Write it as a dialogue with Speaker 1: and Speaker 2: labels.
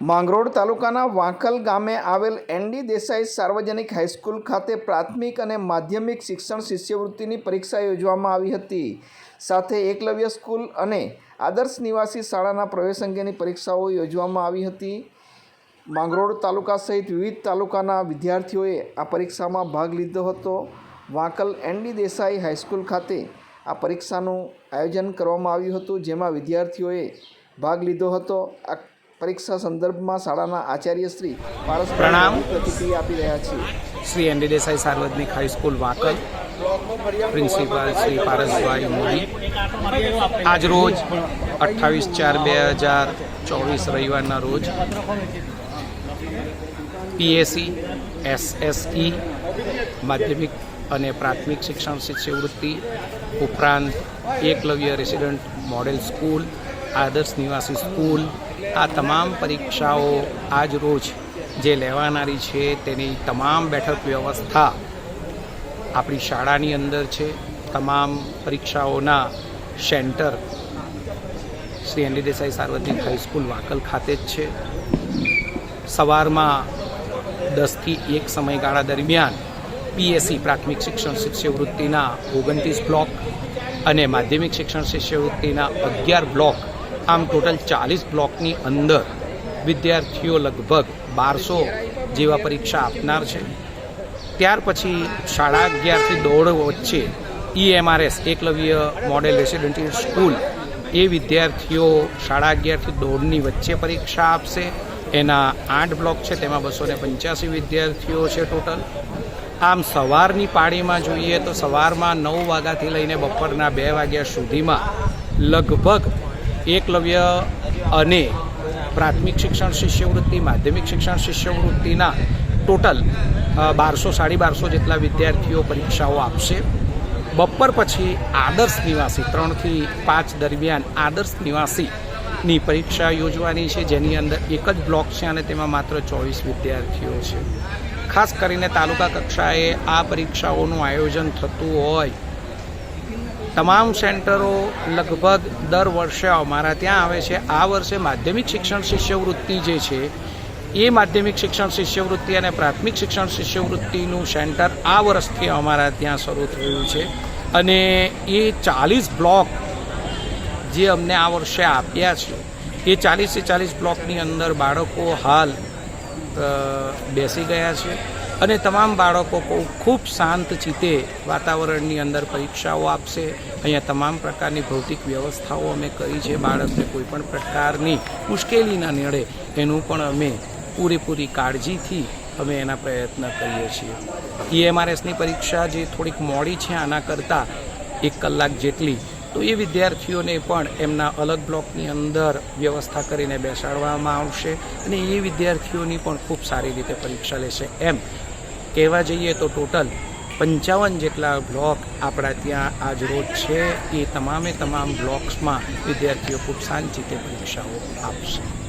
Speaker 1: માંગરોળ તાલુકાના વાંકલ ગામે આવેલ એનડી દેસાઈ સાર્વજનિક હાઈસ્કૂલ ખાતે પ્રાથમિક અને માધ્યમિક શિક્ષણ શિષ્યવૃત્તિની પરીક્ષા યોજવામાં આવી હતી. સાથે એકલવ્ય સ્કૂલ અને આદર્શ નિવાસી શાળાના પ્રવેશ અંગેની પરીક્ષાઓ યોજવામાં આવી હતી. માંગરોળ તાલુકા સહિત વિવિધ તાલુકાના વિદ્યાર્થીઓએ આ પરીક્ષામાં ભાગ લીધો હતો. વાંકલ એનડી દેસાઈ હાઈસ્કૂલ ખાતે આ પરીક્ષાનું આયોજન કરવામાં આવ્યું હતું, જેમાં વિદ્યાર્થીઓએ ભાગ લીધો હતો. આ પરીક્ષા સંદર્ભમાં શાળાના આચાર્ય શ્રી પારસ
Speaker 2: પ્રણામ.
Speaker 1: પ્રતિક્રિયા આપી રહ્યા છે
Speaker 2: શ્રી એન ડી દેસાઈ સાર્વજનિક high school Vankal. Principal Shri Parasbhai Modi. આજ રોજ અઠ્ઠાવીસ ચાર બે હજાર ચોવીસ રવિવારના રોજ પીએસસી એસએસઈ માધ્યમિક અને પ્રાથમિક શિક્ષણ શિષ્યવૃત્તિ ઉપરાંત એકલવ્ય રેસિડન્ટ મોડેલ સ્કૂલ આદર્શ નિવાસી સ્કૂલ આ તમામ પરીક્ષાઓ આજ રોજ જે લેવાનારી છે તેની તમામ બેઠક વ્યવસ્થા આપણી શાળાની અંદર છે. તમામ પરીક્ષાઓના સેન્ટર શ્રી એન દેસાઈ સાર્વજનિક હાઈસ્કૂલ વાકલ ખાતે જ છે. સવારમાં દસથી એક સમયગાળા દરમિયાન પીએસસી પ્રાથમિક શિક્ષણ શિષ્યવૃત્તિના ઓગણત્રીસ બ્લોક અને માધ્યમિક શિક્ષણ શિષ્યવૃત્તિના અગિયાર બ્લોક આમ ટોટલ ચાલીસ બ્લોકની અંદર વિદ્યાર્થીઓ લગભગ બારસો જેવા પરીક્ષા આપનાર છે. ત્યાર પછી સાડા અગિયારથી દોઢ વચ્ચે EMRS Eklavya model residential school, એ વિદ્યાર્થીઓ સાડા અગિયારથી દોઢની વચ્ચે પરીક્ષા આપશે. એના આઠ બ્લોક છે, તેમાં બસો ને પંચ્યાસી વિદ્યાર્થીઓ છે ટોટલ. આમ સવારની પાળીમાં જોઈએ તો સવારમાં નવ વાગ્યાથી લઈને બપોરના બે વાગ્યા સુધીમાં લગભગ એકલવ્ય અને પ્રાથમિક શિક્ષણ શિષ્યવૃત્તિ, માધ્યમિક શિક્ષણ શિષ્યવૃત્તિના ટોટલ બારસો, સાડી બારસો જેટલા વિદ્યાર્થીઓ પરીક્ષાઓ આપશે. બપોર પછી આદર્શ નિવાસી, ત્રણથી પાંચ દરમિયાન આદર્શ નિવાસીની પરીક્ષા યોજવાની છે, જેની અંદર એક જ બ્લોક છે અને તેમાં માત્ર ચોવીસ વિદ્યાર્થીઓ છે. ખાસ કરીને તાલુકા કક્ષાએ આ પરીક્ષાઓનું આયોજન થતું હોય તમામ સેન્ટરો લગભગ દર વર્ષે અમારા ત્યાં આવે છે. આ વર્ષે માધ્યમિક શિક્ષણ શિષ્યવૃત્તિ જે છે, એ માધ્યમિક શિક્ષણ શિષ્યવૃત્તિ અને પ્રાથમિક શિક્ષણ શિષ્યવૃત્તિનું સેન્ટર આ વર્ષથી અમારા ત્યાં શરૂ થયું છે. અને એ ચાલીસ બ્લોક જે અમને આ વર્ષે આપ્યા છે, એ ચાલીસે ચાલીસ બ્લોકની અંદર બાળકો હાલ બેસી ગયા છે. અને તમામ બાળકો ખૂબ શાંત ચિત્તે વાતાવરણની અંદર પરીક્ષાઓ આપશે. અહીંયા તમામ પ્રકારની ભૌતિક વ્યવસ્થાઓ અમે કરી છે. બાળકને કોઈપણ પ્રકારની મુશ્કેલી ના નડે એનું પણ અમે પૂરેપૂરી કાળજીથી અમે એના પ્રયત્ન કરીએ છીએ. ઈએમઆરએસની પરીક્ષા જે થોડીક મોડી છે, આના કરતાં એક કલાક જેટલી તો એ વિદ્યાર્થીઓને પણ એમના અલગ બ્લોકની અંદર વ્યવસ્થા કરીને બેસાડવામાં આવશે અને એ વિદ્યાર્થીઓની પણ ખૂબ સારી રીતે પરીક્ષા લેશે. એમ કહેવા જઈએ તો ટોટલ પંચાવન જેટલા બ્લોક આપણા ત્યાં આજ રોજ છે. એ તમામે તમામ બ્લોક્સમાં વિદ્યાર્થીઓ ખૂબ શાંતિથી પરીક્ષાઓ આપશે.